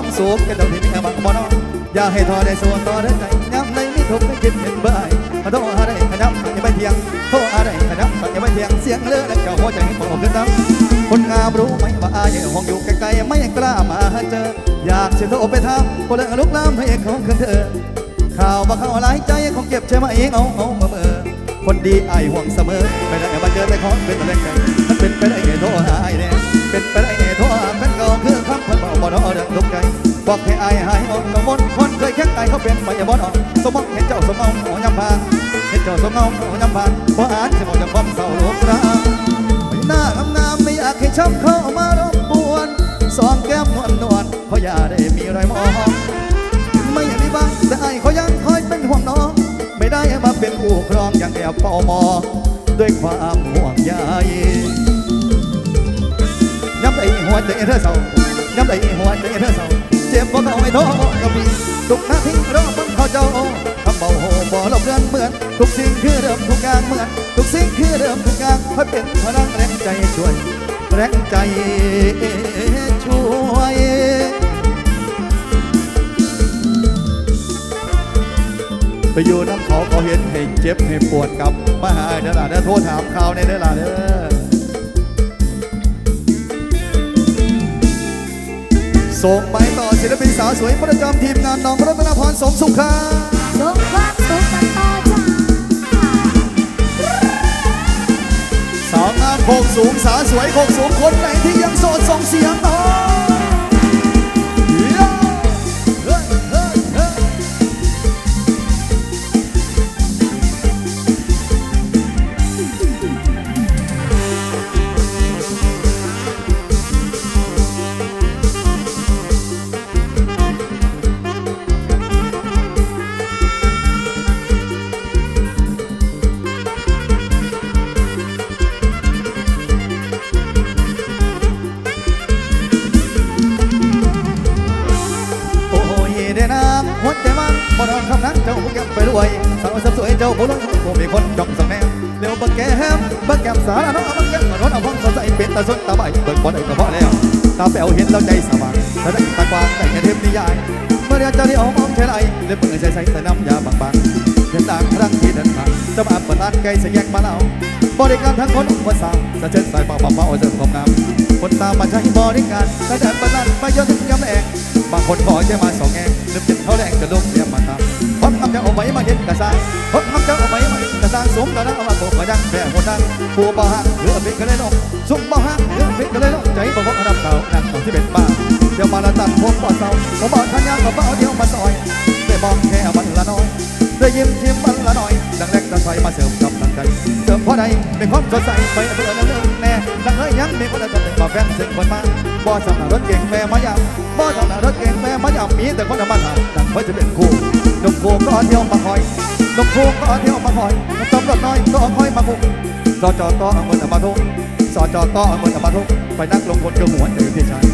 ความสุขกันดี๋ยวนี้มีแค่บางบ่นออย่าให้ทอได้ส่วนต่อได้ใจย้ำในมิทุกไม่คิดเห็นบ่ายมาโทษอะไรขยับอย่าไปเถียงโทษอะไรขยับอย่าไปเถียงเสียงเลือและเจ้าหัวใจให้ผมขึ้นตั้งคนงามรู้ไหมว่าอายห้องอยู่ไกลๆไม่กล้ามาเจอ อยากจะโทรไปถามคนเลิกลุกล้ำให้เขาขึ้นเธอข่าวบ่เข้าหลายใจคงเก็บใช่ไหมเอาเอาเมื่อเมื่อคนดีไอห่วงเสมอไม่ได้มาเจอแต่ของเป็นตัวเล็กใจมันเป็นไปได้ไงโทรหาไอ้เนี่ยเป็นไปได้ไง นเบาบ่นอเรื่องทุกใจบอกให้อายหายอ่อนกังวลคนเคยแค่ไก่เขาเป็นไปอย่าบ่นอสมมติเห็นเจ้าสมอาหมอยำพานเห็นเจ้าสมอาหมอยำพานบ่อ่านจะบอกจะความเศร้าโลกรางหน้างามไม่อยากให้ช้ำเข้ามารบกวนสองแก้มนวลนวลเพราะอย่าได้มีรอยมองไม่มีบ้างแต่ไอ้เขายังคอยเป็นห่วงน้อง ไม่ได้มาเป็นผู้ครองอย่างแอบเฝ้ามองด้วยความห่วงใยย้ำใจหัวใจเธอเศร้า ย้ำใจหัวใจเธอเศร้าเจ็บเพราะเขาไม่ท้อกับพี่ทุกนาทีรอฟังเขาเจ้าคำเบาโหบ่ลบเลือนเหมือน ทุกสิ่งคือเดิมทุกอย่างเหมือน ทุกสิ่งคือเดิมทุกอย่างให้เป็นพลังแรงใจช่วย แรงใจช่วยไปอยู่น้ำเขาเขาเห็นให้เจ็บให้ปวดกับมาหาเด้อล่ะเด้อโทรถามข่าวในเด้อล่ะเด้อ ส่งไปต่อศิลปินสาวสวยประจำทีมงานน้องรัตนพรสมสุขค่ะส่งความสุขกันต่อจ้าสาวงามโคกสูงสาวสวยโคกสูงคนไหนที่ยังโสดส่งเสียงหน่อย ตาแป๋วเห็นแล้วใจสว่างถ้าได้ตากว้างแต่แค่เทพนิยายเมื่อเรียนเจ้าที่เอกมองเชลัยเล็บเปิดใส่ใส่แต่น้ำยาบางๆเพียงต่างครั้งที่เดินทางจะมาเปิดร้านไก่เสียแยกมาเล่าบริการทั้งคนอุปสรรคจะเชิญสายเป่าเป่าเป่าเสริมความงามคนตามมาใช้บริการแต่เดินเปิดร้านไปยนถึงยำแพงบางคนขอแค่มาสองแงลืมจิตเขาแรงจะลุก ไว้มาเห็นกระซ่างพบคำจะเอาไว้มาเห็นกระซ่างสมกันนะเอามาโกมายังแผ่คนดังผู้บ่ห่าเหลือเป็นกันเลยลงสุ่มบ่ห่าเหลือเป็นกันเลยลงใจบ่พกอันดับเก่านั่งของที่เป็นบ้าเดี๋ยวมาละตัดผมบ่เศร้าผมบอกทันยางกับเบ้าเดี๋ยวมาซอยได้มองแค่วันละน้อยได้ยิ้มชิมวันละน้อยดังแรกตะไฟมาเสริมกำลังใจเสริมเพราะใดเป็นความสดใสไปเบื่อเรื่องแน่ดังเอ้ ยังมีคนละคนหนึ่งมาแฟนซึ่งคนมาบ่สำนักรถเก่งแม่มายามบ่สำนักรถเก่งแม่มายามมีแต่คนธรรมดาดังเพื่อจะเป็นคู่นกคู่ก็เที่ยวมาคอยนกคู่ก็เที่ยวมาคอยตำรวจน้อยก็คอยมาคุมสจต่อเอาเงินมาทุ่งสจต่อเอาเงินมาทุ่งไปนั่งลงบนกระหัวใจพี่ชาย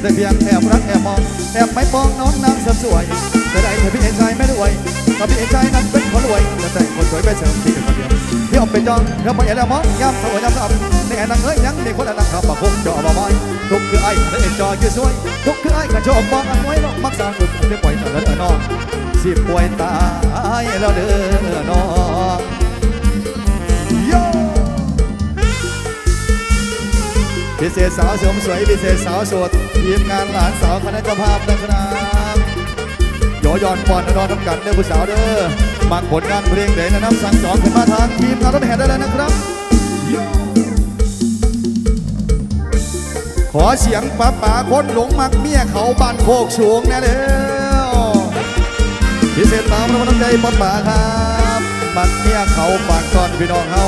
ได้เพียงแอบรักแอบมองแอบไม่มองน้องนางสริมสวยจะได้เธอพี่เอกชายไม่รวย ถ้าพี่เอกชายนั้นเป็นคนรวยจะแต่งคนสวยไปเสริมที่เป็นคนเดียวพี่ออกเป็นจองเดี๋ยวไปอย่าแล้วมองย้ำเขาย้ำซ้ำในแอนนังเอ้ยยังมีคนอันนังขับมาคงจ่อมาไว้ทุกคือไอ้และเอ็นจอยืดสวยทุกคือไอ้กันโชมมองอันไว้ลองมักสาวสุดจะปล่อยเธอเออน้องสิป่วยตายแล้วเด้อน้องโยพิเศษสาวสริมสวยพิเศษสาวสดทีมงานหลานสาวคณะเจ้าภาพนะครับ โยยอนปอนนอนทำกันเด้อผู้สาวเด้อมักผลงานเพลงเด่นนำสั่งสอนขึ้นมาทางทีมงานรถแห่ได้เลยนะครับ ขอเสียงป้าป๋าคนหลงมักเมียเขาบ้านโคกสูงแน่แล้วพิเศษตามเราน้ำใจป้าป๋าครับ มักเมียเขาปากตอนพี่น้องเฮา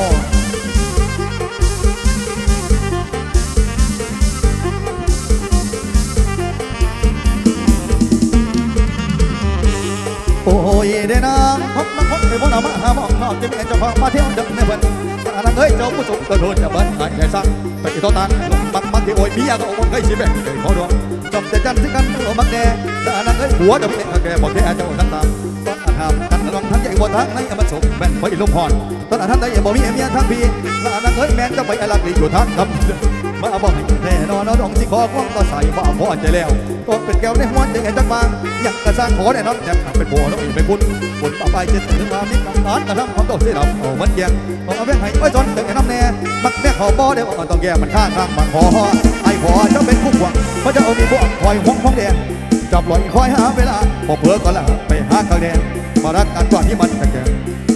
อ้ยเด้นางพบมาพบไปพบเอามาหาหมองนอกจะมีเจ้าของมาเที่ยวดินในเพิ่นมาลังเอ้ยเจ้าผู้สูงกระโดดจะบิ้ลไอ้ไอ้สั่งไปต่อตานมักมักที่โอ้ยมียก็โอ้ยเคยชิแบ่งเคยขอดวงจบจะจันทร์สิกันโอ้มักแน่แต่ลังเอ้ยหัวจะมีแก่บอกแก่เจ้าทั้งตามตอนอาถามกันลองทั้งใหญ่บนทั้งในอมาสมแม่นไปลมพรตอนอาถามได้บ่มีเมียทั้งพี่ลังเอ้ยแม่นจะไปอลักลีอยู่ทั้งครับ มาบอกให้แน่นอนน้องที่ขอควงก็ใส่บ่พอใจแล้วต้องเป็นแก้วในหัวใจจังบางอยากกระสร้างขอแน่นอนอยากเป็นโบน้องอีกไม่พุ่นบนป่าไปเจ็ดถึงมามีกำนันกระทำความต้องเสียดำเอามันแยงเอาแม่ให้ไว้จนถึงไอ้น้ำแน่มักแม่ขอบ่ได้ว่าต้องแย่มันข้างข้างบางขอไอ้ขอจ้าเป็นคู่หวังเพราะจะเอามีบ่วงคอยห้องห้องแดงจับลอยคอยหาเวลาพอเผื่อก็ละไปหาข้าวแดงมารักกันก่อนที่มันจะแก่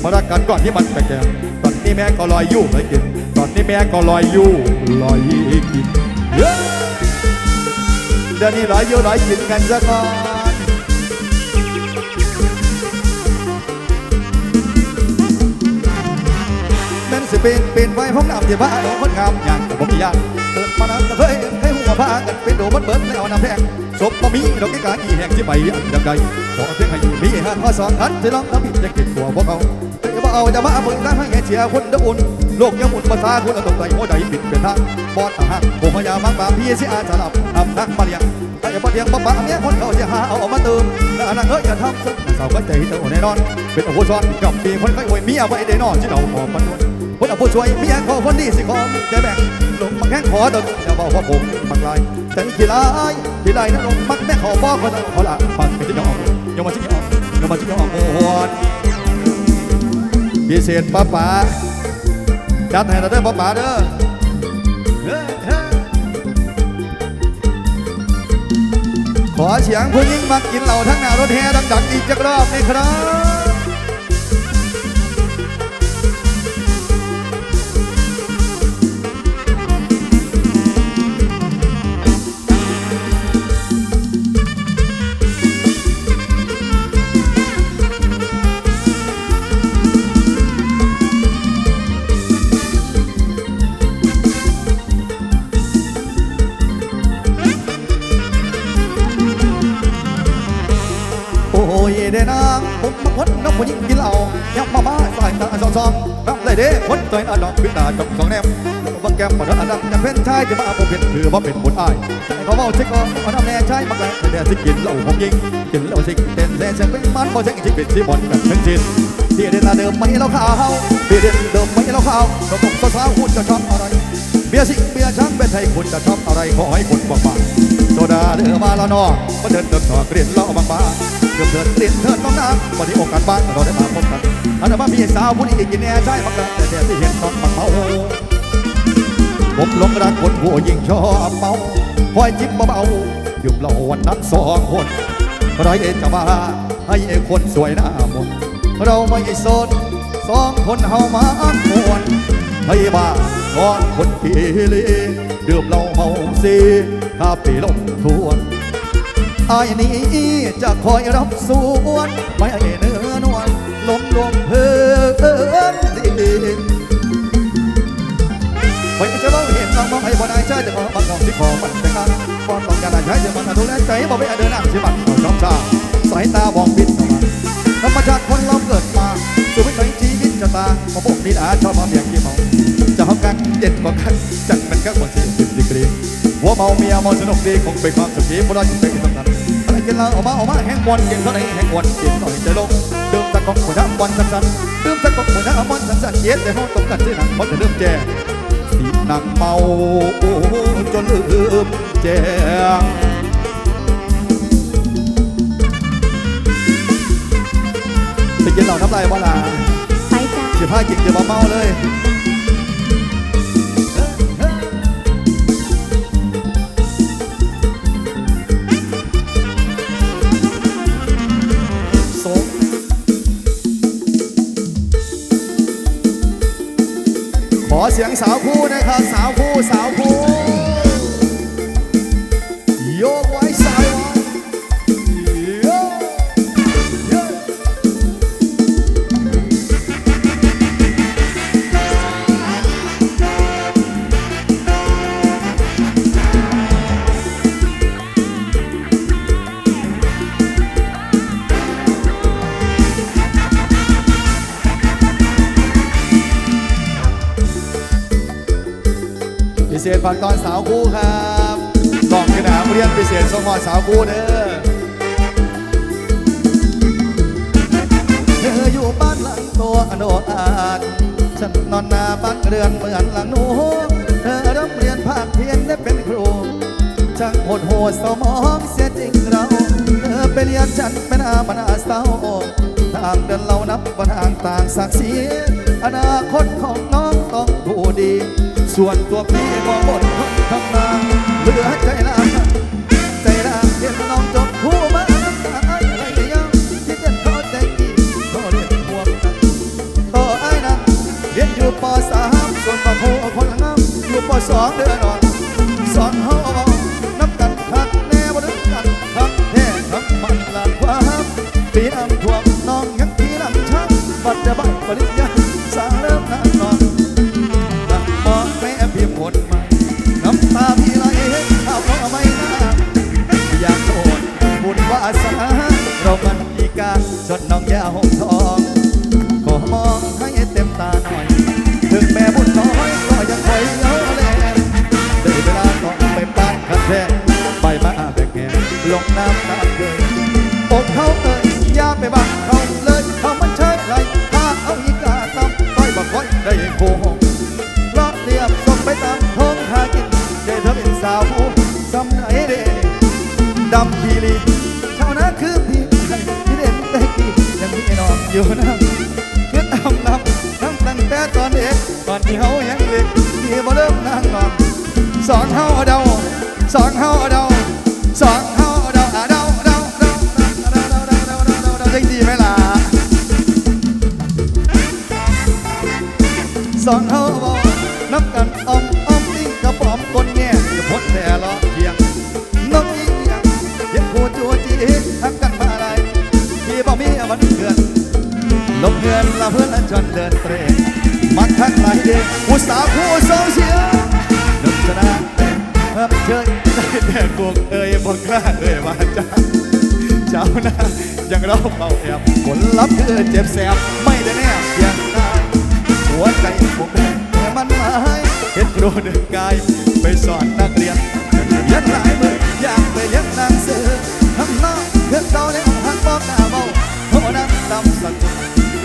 มารักกันก่อนที่มันจะแก่ตอนนี้แม่ก็ลอยอยู่เลยกิน นนี้แม่ก็ลอยอยู่ลอยกินเดี๋ยวนี้ลอยอยู่ลอยกินกันซะก่อนแม่นสิเป็นเป็นไว้ห้องน้ำที่บ้านคนงามอย่างแต่ผมมีอย่างเกิดมานั้นก็เคยเคยหัวพากันเป็นโดบัดเบิดแล้วน้ำแพงศพบ่มีดอกกิ้งกาอีแหงที่ไปอันดังใดขอเพียงให้อยู่มีห้าข้อสองคันที่ลองทำผิดจะเก็บตัวพวกเขาจะบ่เอาจะมาเบิ่งตั้งให้เชียร์คนเดือดอุ่น โลกยังหมุนภาษาคนเอาตกใจหัวใจปิดเป็นทางบอดหารผมพยายามมักบาพี่สิอาจะหลับทำนักมาเลี้ยงถ้าอย่าบ่เลี้ยงบ่ปะเมียคนเขาจะหาเอาออกมาเติมแล้วอันนั้นเอ้ยอย่าทำซึสาวก็ใจเต่าแน่นอน เป็นอาวุธซ้อนกับปีคนเคยอวยเมียไว้ได้นอนที่เราขอมันด้วยคนอาผู้ช่วยเมียขอคนดีสิขอจะแบ่งลงมาแข้งขอตนอย่าบอกว่าผมมักลายแต่ขี้ลายขี้ลายนั่นลงมักแม่ขอบอกคนขอละฟังไปที่ยอมยอมมาที่ยอมยอมมาที่ยอมโอ้โหพิเศษป้าป๋า จัดให้เราได้บ่ป๋าเด้อขอเสียงผู้หญิงมากินเหล่าทั้งหน้ารถแห่ดังๆอีกจักรอบนี่ครับ เด้นางผมมาพ้นน้ำผู้หญิงกินเหล้ายังมามาใส่ตาซองซองน้ำเลยเด้พ้นตัวอันดอกพิตาจงสองแนมบางแก้มมาดันอันดับจะเป็นชายจะมาผมเป็นคือว่าเป็นบุญอ้ายเขาเมาเช็คก็เอาน้ำแน่ใช่มาแกล้งแต่สิกินเหล้าผมยิงกินเหล้าสิเต้นแซ่เสียงเป็นมันพอเช็คจิเป็นสิบอลกันทั้งสิ้นที่เด่นเดิมไม่เราข่าวที่เด่นเดิมไม่เราข่าวเราต้องสาวคุณจะชอบอะไรเบียร์สิงเบียร์ช้างเป็นไทยคุณจะชอบอะไรขอให้คุณบอกมาโซดาเดือมาละนอมาเดินเดินต่อเกลียนเล่าบางมา เดินเดินเกลียนเทินน้องนางวันนี้โอกาสบ้างเราได้มาพบกันอันนั้นว่าพี่สาวผู้นี้กินแน่ใช่ปักแต่แต่ที่เห็นน้องบังเมาผมหลงรักคนผู้หญิงชอบเมาคอยจิ้มเบาๆดื่มเหล้าวันนั้นสองคนไรเอ็จะมาให้ไอ้คนสวยหน้ามนเราไม่โซนสองคนเฮามาหวนให้บ้าก่อนคนที่ลีดื่มเหล้าเมาซีข้าปีลงทวน อายนี้จะคอยรับส่วนไม่ให้เนื้อนวลลมลมเพลินดีไม่จะต้องเห็นน้องมองให้บ่ได้ใช่จะขอบังของที่ขอมันแต่งงานก่อนต้องการใช้จะมันดูแลใจบ่ไปเดินหน้าสิบัตรชอบชาสายตามองปิดมาธรรมชาติคนเราเกิดมาสู่วิถีชีวิตชะตาพอพวกนี้อาชอบมาเบียงกี่เมาจะหอมกันเย็นกว่ากันจังมันก็กว่าสี่สิบดีกรีหัวเมาเมียเมาสนุกดีคงเป็นความสุขที่พวกเราอยู่เป็นสำคัญอะไร กินเราออกมาออกมาแห้งวันกินเท่าไหรแห้งวันกินหน่อยจะลงเดื่มสักกองหัวหน้าวันสั้นๆดื่มสักกองหัวหน้าวันสั้นๆเย็นแต่ห้องตกกันที่หนังเพราะจะเริ่มแก่สีหนังเมาจนลืมแจ้งไปกินเหล้าน้ำลายว่าลาไปจ้าสิบห้ากินจะมาเมาเลย สียงสาวคู่นะครับสาวคู่สาวคู่ ษฝากตอนสาวกูครับลองกระดาษเรียนพิเศษสมอสาวกูเด้อเธออยู่บ้านหลังโตอโนอาจฉันนอนหน้าบ้านเรือนเหมือนหลังหนูเธอรับเรียนภาคเพียนได้เป็นครูช่างโหดโหดสมองเสียจริงเราเธอไปเรียนฉันเป็นอาบนาเศร้าทางเดินเรานับว่าทางต่างศักดิ์ศรีอนาคตของน้องต้องดูดี ส่วนตัวพี่มองบนคนทำนาเหลือใจลาใจลาเห็นน้องจบผู้มาน้ำตาอะไรยังที่เด็ดเขาใจกี่ก็เรียกห่วงกันต่อไอ้นั้นเรียนอยู่ปสามส่วนปโทคนงามอยู่ปสองเดือนอ่อนสอนเฮาเอาน้ำกันคักแน่บ่ดึกกันคักแท้คักมันลานความปีน้ำท่วมน้องยังที่น้ำช้างบัดจะบัดปริญญา อยู่นะคือตามลำน้งตั้งแต่ตอนเด็กตอนที่เขายังเด็กที่บ่เริ่มนั่งนอนสอนเฮาเดาสอนเฮาเดาสอน แต่เพิ่มเชยได้แต่พวกเอ่ยบอกกล้าเอ่ยวาจ้าเจ้าหน้ายังเราเบาแอบผลลัพธ์คือเจ็บแสบไม่ได้แน่เพียงตายหัวใจผมแดงแต่มันหมายเห็นครูเดินกาย ไปสอนนักเรียนเรียนหลายมืออยากไปเรียนหนังเสือทำนองเพื่อนเราในหักบอกหน้าเบาเพราะนั้นตำสัก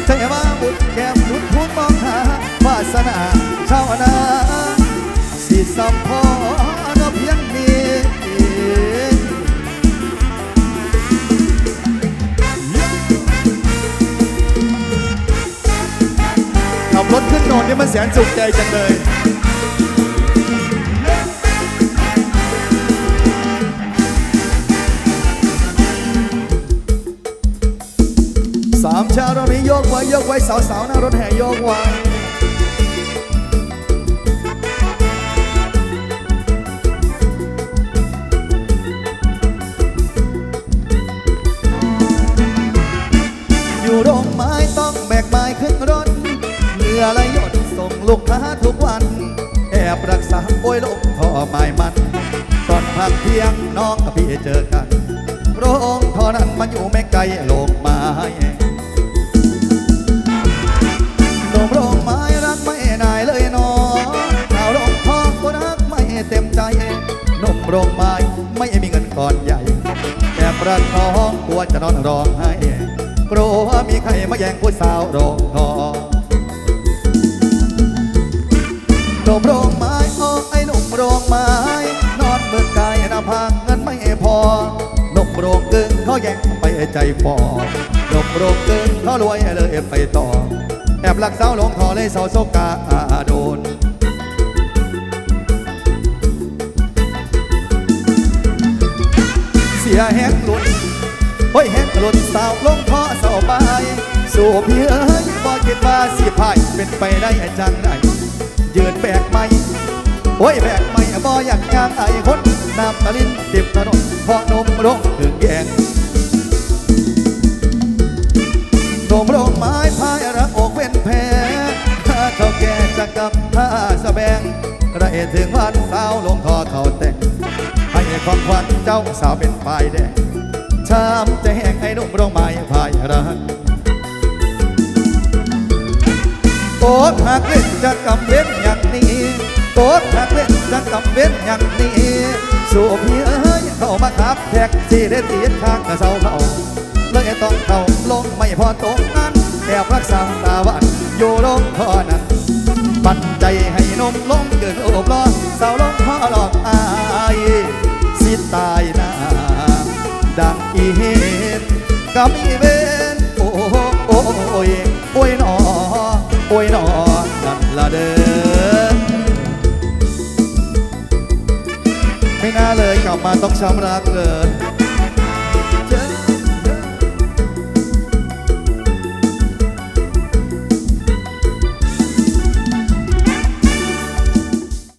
ใจว่าบุญแก้มลุดทุนมองหาวาสนาชาวนาสิสัมพอ แสนสุขใจจังเลยสามชาวเรานี้โยกไว้โยกไว้สาวๆหน้ารถแห่โยกไว้ โอยลมท่อไม้มัน ตอนพักเที่ยงน้องกับพี่เจอกันโรงท่อนั้นมันอยู่ไม่ไกลโลกไม้โรงโรงไม้รักไม่นายเลยน้อข่าวโรงท่อก็รักไม่เต็มใจหนุ่มโรงไม้ไม่มีเงินก่อนใหญ่แอบรักน้องกลัวจะนอนร้องไห้กลัวมีใครมาแย่งผู้สาวโรงทองหนุ่มโรงไม้โอ้ไอ้หนุ่ มโรงไม้นอนเบิกกายหน้าผากเงินไม่พอนุ่มโรงกึ่งเขาแย่งไปใจฟอนุ่มโรงกึ่งเขารวยเลยไปต่อ แอบรักสาวหลงทอเลยสาวโซกาโดนเสียแหงหลุดโอ้ยแหงหลุดสาวลงคอเสาบายสู่พี่เอ้ยบ่คิดว่าสิพายเป็นไปได้จังไรยืนแบกไม่โอ้ยแบกไม่บ่อยากยางไอ้คนน้ำตะลินติบถนนพอนมลงถึงแยงโดมโรงไม้พายรักอกเว้นแพ้ถ้าเขาแก่จะกำท่าสะแบงไระเอถึงวันสาวลงทอเขาแต่งให้ความขวัญเจ้าสาวเป็นฝ่ายแดงชามจะแห้งไอ้นุ่มโรงไม้พายรักโอดหากเล่นจะกำเว้นอย่างนี้ โต๊ะหักเล่นจังกับเว้นอย่างนี้สู่พี่เอ้ยเข้ามาขับแท็กซี่ได้ตีนข้างกระเซาเขาเลยต้องเข้าลงไม่พอตกนั้นแอบรักษาตาวันอยู่ลงพอนั้นปันใจให้นมลงเกินโอบล้อสาวลงพอหลอกอายสิตายนาดังอีเห็นกับอีเว ต้องช้ำรักเลย